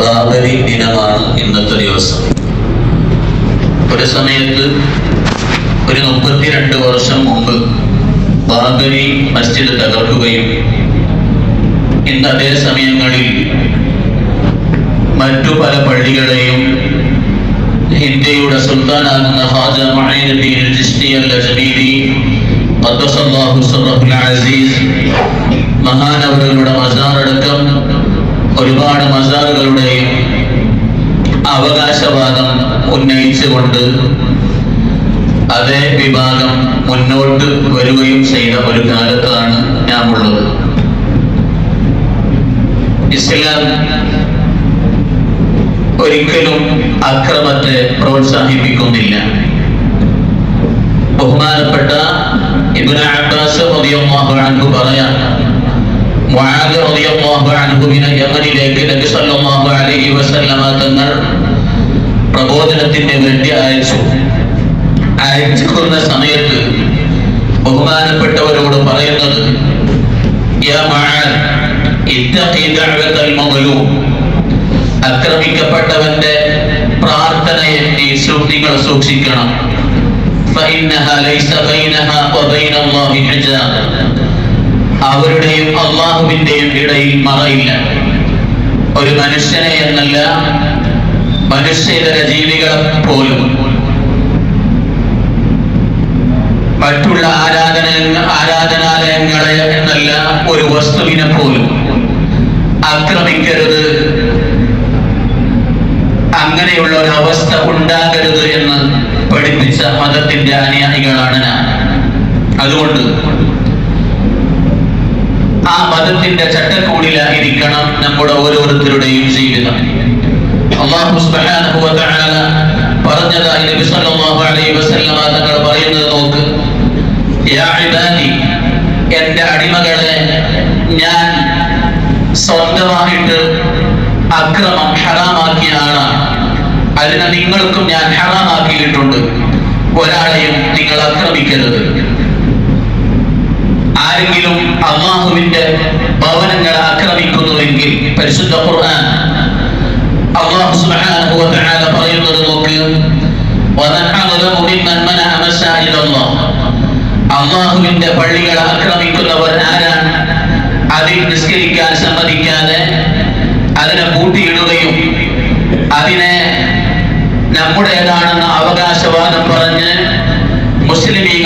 ബാബരി ദിനമാണ് ഇന്നത്തെ ദിവസം. ഒരു സമയത്ത് ഒരു മുപ്പത്തിരണ്ട് വർഷം മുമ്പ് ബാബരി മസ്ജിദ് തകർക്കുകയും ഇന്ന് അതേ സമയങ്ങളിൽ മറ്റു പല പള്ളികളെയും ഇന്ത്യയുടെ സുൽത്താനാകുന്ന ഹാജ അസീസ് മഹാനവറുകളുടെ മസാറടക്കം ഒരുപാട് മസാറുകളുടെയും അവകാശവാദം ഉന്നയിച്ചുകൊണ്ട് അതേ വിഭാഗം മുന്നോട്ട് വരികയും ചെയ്ത ഒരു കാലത്താണ് ഞാൻ ഉള്ളത് ഇസ്ലാം ഒരിക്കലും അക്രമത്തെ പ്രോത്സാഹിപ്പിക്കുന്നില്ല. ബഹുമാനപ്പെട്ട ഇബ്നു അബ്ബാസ് പറയാം യമനിലേക്ക് നബി സല്ലല്ലാഹു അലൈഹി വസല്ലമ തങ്ങൾ പ്രബോധനത്തിന് വേണ്ടി അയച്ചു അയച്ചിക്കുന്ന സമയത്ത് ബഹുമാനപ്പെട്ടവരോട് പറയുന്നത് യാ മുആദ് ഇത്തഖി ദഅവത്തൽ മദ്ലൂം ആക്രമിക്കപ്പെട്ടവന്റെ പ്രാർത്ഥനയെ നീ സൂ- നിങ്ങൾ സൂക്ഷിക്കണം فإنها ليس بينها وبين الله حجاب അവരുടെയും അള്ളാഹുവിന്റെയും ഇടയിൽ മറയില്ല. ഒരു മനുഷ്യനെ എന്നല്ല മനുഷ്യതര ജീവികളെ പോലും. മറ്റുള്ള ആരാധന ആരാധനാലയങ്ങളെ എന്നല്ല ഒരു വസ്തുവിനെ പോലും. ആക്രമിക്കരുത്. അങ്ങനെയുള്ള ഒരു അവസ്ഥ ഉണ്ടാകരുത് എന്ന് പഠിപ്പിച്ച മതത്തിന്റെ അനുയായികളാണ് ഞാൻ. അതുകൊണ്ട് ആ മതത്തിന്റെ ചട്ടക്കൂടിലായിരിക്കണം നമ്മുടെ ഓരോരുത്തരുടെയും ജീവിതം. അള്ളാഹു പറഞ്ഞതായി നബി സല്ലല്ലാഹു അലൈഹി വസല്ലമ തങ്ങൾ പറയുന്നത് നോക്ക്. യാ ഇബാദി എന്റെ അടിമകളെ ഞാൻ സ്വന്തമായിട്ട് അക്രമം ഹറാമാക്കിയ ആളാണ്. അതിനെ നിങ്ങൾക്കും ഞാൻ ഹറാമാക്കിയിട്ടുണ്ട്. ഒരാളെയും നിങ്ങൾ ആക്രമിക്കരുത്. ആരെങ്കിലും അള്ളാഹുവിന്റെ ഭവനങ്ങളെ ആക്രമിക്കുന്നുവെങ്കിൽ പരിശുദ്ധ ഖുർആൻ അള്ളാഹു സുബ്ഹാനഹു വ തആല പറയുന്നത് നോക്ക്. വമൻ അളമു മിമ്മൻ മനഅ മസാജിദ അല്ലാഹ് അള്ളാഹുവിന്റെ പള്ളികളെ ആക്രമിക്കുന്നവർ ആരാണ്? അതിൽ നിസ്കരിക്കാൻ സമ്മതിക്കാതെ അതിനെ പൂട്ടിയിടുകയും അതിനെ നമ്മുടേതാണെന്ന അവകാശവാദം പറഞ്ഞ്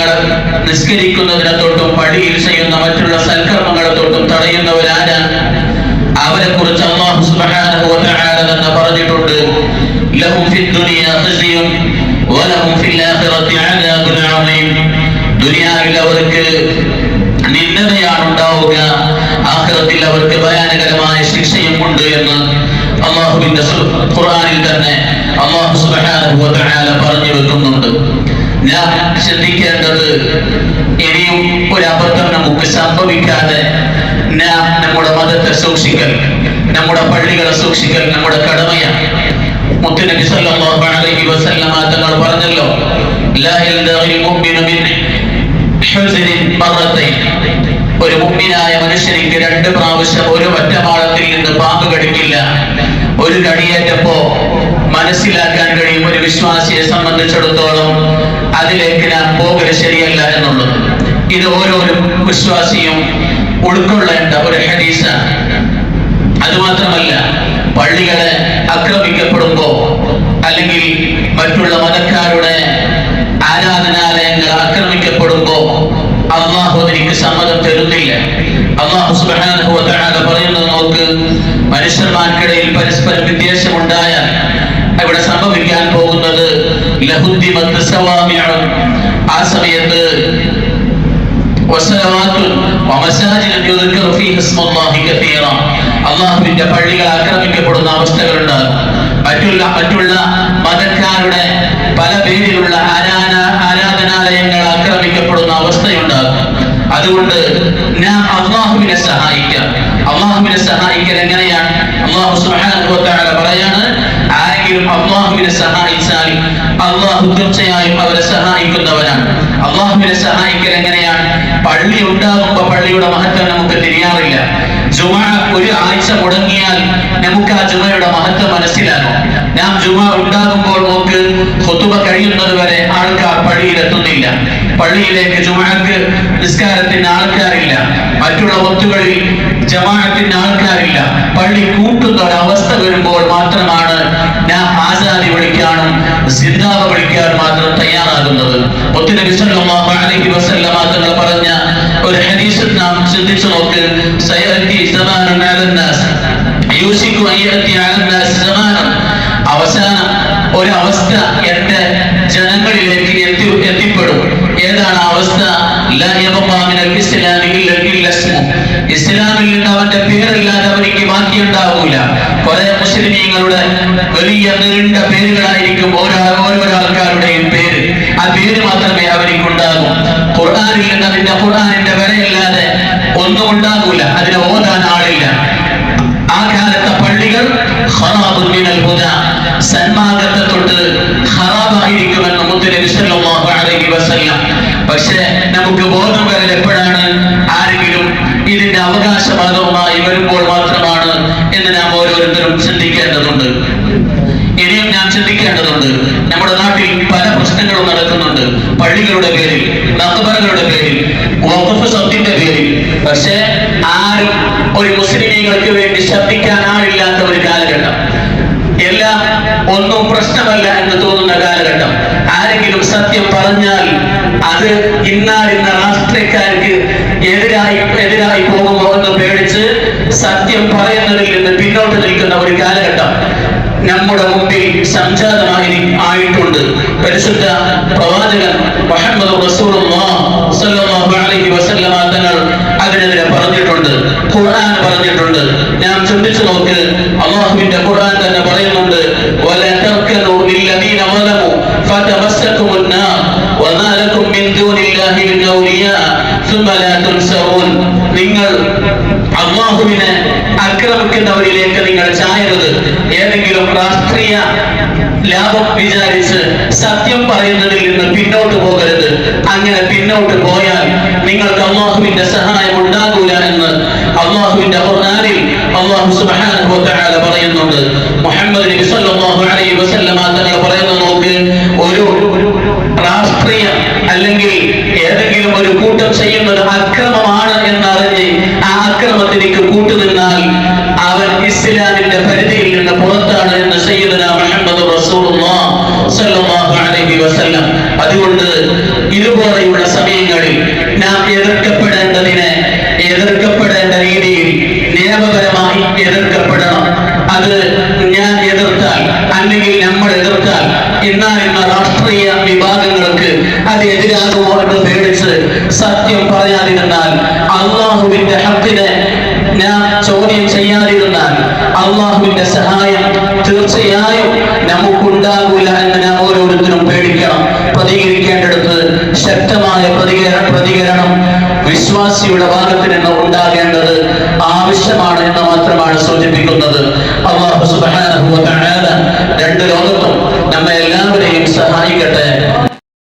മുസ്ലിമീങ്ങളെ നിസ്കരിക്കുന്നതിനെ തൊട്ടും പള്ളിയിൽ ചെയ്യുന്ന മറ്റുള്ള സൽക്കർമ്മങ്ങളെ തൊട്ടും തടയുന്നവരാരാണ് അവരെ കുറിച്ച് അള്ളാഹു സുബ്ഹാനഹു വ തആല പറഞ്ഞിട്ടുണ്ട്. ലഹും ഫിദ് ദുനിയ ഖിസ്യും വലഹും ഫിൽ ആഖിറതി അദാബുൻ അദീം. ദുനിയാവിൽ അവർക്ക് നിന്ദതയാണ് ഉണ്ടാവുക ആഖിറത്തിൽ അവർക്ക് ഭയാനകരമായ ശിക്ഷയും ഉണ്ട് എന്ന് അള്ളാഹുവിന്റെ ഖുർആനിൽ തന്നെ അള്ളാഹു സുബ്ഹാനഹു വ പറഞ്ഞു വെക്കുന്നുണ്ട്. ഞാൻ ചിന്തിക്കേണ്ടത് ഇനിയും ഒരു അബദ്ധം നമുക്ക് സംഭവിക്കാതെ നാം നമ്മുടെ മതത്തെ സൂക്ഷിക്കൽ നമ്മുടെ പള്ളികളെ സൂക്ഷിക്കൽ നമ്മുടെ കടമയാണ് മുത്തുനബി സല്ലല്ലാഹു അലൈഹി വസല്ലമ തങ്ങൾ പറഞ്ഞല്ലോ ലാ യൽദഗിൽ മുഅ്മിനു മിൻ ഹുസ്നിൻ മറത്തൈൻ. ഒരു മുമ്പിനായ മനുഷ്യനെങ്കിൽ രണ്ട് പ്രാവശ്യം ഒരു ഒറ്റമാളത്തിൽ നിന്ന് പാമ്പ് കടിക്കില്ല. ഒരു കടിയേറ്റപ്പോ മനസ്സിലാക്കാൻ കഴിയും ഒരു വിശ്വാസിയെ സംബന്ധിച്ചിടത്തോളം അതിലേക്ക് ഞാൻ പോകൽ ശരിയല്ല എന്നുള്ളത്. ഇത് ഓരോരോ വിശ്വാസിയും ഉൾക്കൊള്ളേണ്ട ഒരു ഹദീസാണ്. അതുമാത്രമല്ല പള്ളികളെ ആക്രമിക്കപ്പെടുമ്പോ അല്ലെങ്കിൽ മറ്റുള്ള മതക്കാരുടെ ആരാധനാലയങ്ങൾ ആക്രമിക്കപ്പെടുമ്പോ അള്ളാഹു അതിലേക്ക് സമ്മതം തരുന്നില്ല അള്ളാഹു സുബ്ഹാനഹു വ തആല പറയുന്നത് നോക്ക് മനുഷ്യന്മാർക്കിടയിൽ പരസ്പരം വിദ്വേഷമുണ്ടായാൽ ഇവിടെ സംഭവിക്കാൻ പോകുന്നത് ലഹുദ്ദി മദ്രസവാമിയാണ്. ആ സമയത്ത് അള്ളാഹുവിന്റെ പള്ളികൾ ആക്രമിക്കപ്പെടുന്ന അവസ്ഥകളുണ്ടാകും മറ്റുള്ള മറ്റുള്ള മതക്കാരുടെ പല പേരിലുള്ള ആരാധന ആരാധനാലയങ്ങൾ ആക്രമിക്കപ്പെടുന്ന അവസ്ഥയുണ്ട്. അതുകൊണ്ട് ഞാൻ അള്ളാഹുവിനെ സഹായിക്കാം. അള്ളാഹുവിനെ സഹായിക്കൽ എങ്ങനെയാണ്? അള്ളാഹു സുഹാനുഭവത്താണ് ആരെങ്കിലും അള്ളാഹുവിനെ സഹായിച്ചാൽ അള്ളാഹു തീർച്ചയായും അവരെ സഹായിക്കുന്നവനാണ്. അള്ളാഹുവിനെ സഹായിക്കൽ എങ്ങനെയാണ്? പള്ളി ഉണ്ടാകുമ്പോ പള്ളിയുടെ മഹത്വം നമുക്ക് തിരിയാറില്ല. ജുമാ ഒരു ആഴ്ച മുടങ്ങിയാൽ നമുക്ക് ആ മഹത്വം മനസ്സിലാകും. നാം ജുമ ഉണ്ടാകുമ്പോൾ നമുക്ക് ഹുത്തുബ കഴിയുന്നത് വരെ ആൾക്കാർ പള്ളിയിലെത്തുന്നില്ല പള്ളിയിലേക്ക് ജുമാക്ക് നിസ്കാരത്തിന് ആൾക്കാരില്ല. മറ്റുള്ള ഒത്തുകളിൽ ജമാഅത്തിന് ആൾക്കാരില്ല. പള്ളി കൂട്ടുന്ന ഒരവസ്ഥ വരുമ്പോൾ മാത്രമാണ് നാം ആസാദി വിളിക്കാൻ മാത്രം തയ്യാറാകുന്നത്. ഒത്തിരി തങ്ങൾ പറഞ്ഞ ഒരു ഹദീസ് നാം ചിന്തിച്ചു നോക്ക്. അവസാനം ഒരു അവസ്ഥ എന്റെ ആ അവസ്ഥ? ഇസ്ലാമിൽ നിന്ന് അവന്റെ പേരല്ലാതെ അവനിക്ക് ബാക്കിയുണ്ടാവൂല കുറെ മുസ്ലിമീങ്ങളുടെ വലിയ നീണ്ട പേരുകളായിരിക്കും ഓരോ ഓരോ ആൾക്കാരുടെയും പേര്. ആ പേര് മാത്രമേ അവനിക്ക് ഉണ്ടാകൂ ഖുർആനിൽ നിന്ന് അതിന്റെ ഖുർആനിന്റെ വരയില്ലാതെ ഒന്നും ഉണ്ടാകൂല. ആരെങ്കിലും ഇതിന്റെ അവകാശ ഭാഗവുമായി വരുമ്പോൾ മാത്രമാണ് എന്ന് നാം ഓരോരുത്തരും ചിന്തിക്കേണ്ടതുണ്ട്. ഇനിയും നാം ചിന്തിക്കേണ്ടതുണ്ട്. നമ്മുടെ നാട്ടിൽ പല പ്രശ്നങ്ങളും നടക്കുന്നുണ്ട്. പള്ളികളുടെ പേരിൽ നത്തുപറകളുടെ പേരിൽ വകുപ്പ് സ്വത്തിന്റെ പേരിൽ. പക്ഷേ ആരും ഒരു മുസ്ലിമീങ്ങൾക്ക് വേണ്ടി ശബ്ദിക്കാൻ ആളില്ലാത്ത ഒരു കാലഘട്ടം. എല്ലാം ഒന്നും പ്രശ്നമല്ല എന്ന് തോന്നുന്ന കാലഘട്ടം. ആരെങ്കിലും സത്യം പറഞ്ഞാൽ അത് ഇന്നാലിന്ന രാഷ്ട്രീയക്കാർക്ക് എതിരായി എതിരായി പോകുമോ എന്ന് പേടിച്ച് സത്യം പറയുന്നതിൽ നിന്ന് പിന്നോട്ട് നിൽക്കുന്ന ഒരു കാലഘട്ടം നമ്മുടെ മുമ്പിൽ സംജാതമായി ആയിട്ടുണ്ട്. പരിശുദ്ധ പ്രവാചകൻ മുഹമ്മദ് തങ്ങൾ അതിനെതിരെ പറഞ്ഞിട്ടുണ്ട്. ഖുർആൻ പറഞ്ഞിട്ടുണ്ട്. ഞാൻ ചിന്തിച്ചു നോക്ക് അള്ളാഹുവിന്റെ ഖുർആൻ തന്നെ പറയുന്നുണ്ട് വലാ നിങ്ങൾ അള്ളാഹുവിനെ ആക്രമിക്കുന്നവരിലേക്ക് നിങ്ങൾ ചായരുത്. ഏതെങ്കിലും രാഷ്ട്രീയ ലാഭം വിചാരിച്ച് സത്യം പറയുന്നതിൽ നിന്ന് പിന്നോട്ട് പോകരുത്. അങ്ങനെ പിന്നോട്ട് പോയാൽ നിങ്ങൾക്ക് അള്ളാഹുവിന്റെ സഹായം ഉണ്ടാകൂല എന്ന് അള്ളാഹുവിന്റെ ഖുർആനിൽ അള്ളാഹു സുബ്ഹാനഹു വ പറയുന്നുണ്ട്. മുഹമ്മദ് നബി സല്ലല്ലാഹു അലൈഹി വസല്ലമ തങ്ങൾ പറയുന്നത് നോക്ക് ഒരു രാഷ്ട്രീയം അല്ലെങ്കിൽ ഏതെങ്കിലും ഒരു കൂട്ടം ചെയ്യുന്നത് അക്രമമാണ് എന്നറിഞ്ഞ് ആ അക്രമത്തിലേക്ക് കൂട്ടുനിന്നാൽ അവൻ ഇസ്ലാമിന്റെ പരിധിയിൽ നിന്ന് പുറത്താണ് എന്ന് സയ്യിദുന മുഹമ്മദ് റസൂലുള്ളാഹ് സ്വല്ലല്ലാഹു അലൈഹി വസല്ലം അതുകൊണ്ട് ഇതുപോലെയുള്ള സമയങ്ങളിൽ നാം എതിർക്കപ്പെടേണ്ടതിന് എതിർക്കപ്പെടേണ്ട രീതിയിൽ നിയമപരമായി എതിർക്കപ്പെടണം. അത് ഞാൻ എതിർത്താൽ അല്ലെങ്കിൽ നമ്മൾ എതിർത്താൽ എന്നാൽ എന്ന രാഷ്ട്രീയ വിഭാഗങ്ങൾക്ക് അത് എതിരാകുമോ എന്ന് പേടിച്ച് സത്യം പറയാതിരുന്നാൽ അള്ളാഹുവിന്റെ ഹക്കിനെ ഞാൻ ചോദ്യം ചെയ്യാതിരുന്നാൽ അള്ളാഹുവിന്റെ സഹായം തീർച്ചയായും നമുക്കുണ്ടാകില്ല എന്ന് നാം ഓരോരുത്തരും പേടിക്കണം. പ്രതികരിക്കേണ്ടടുത്ത് ശക്തമായ പ്രതികരണ പ്രതികരണം വിശ്വാസിയുടെ ഭാഗത്ത് നിന്ന് ഉണ്ടാകേണ്ടത് ആവശ്യമാണ് എന്ന് മാത്രമാണ് സൂചിപ്പിക്കുന്നത്. അള്ളാഹു രണ്ട് ലോകത്തും നമ്മെ എല്ലാവരെയും സഹായിക്കട്ടെ.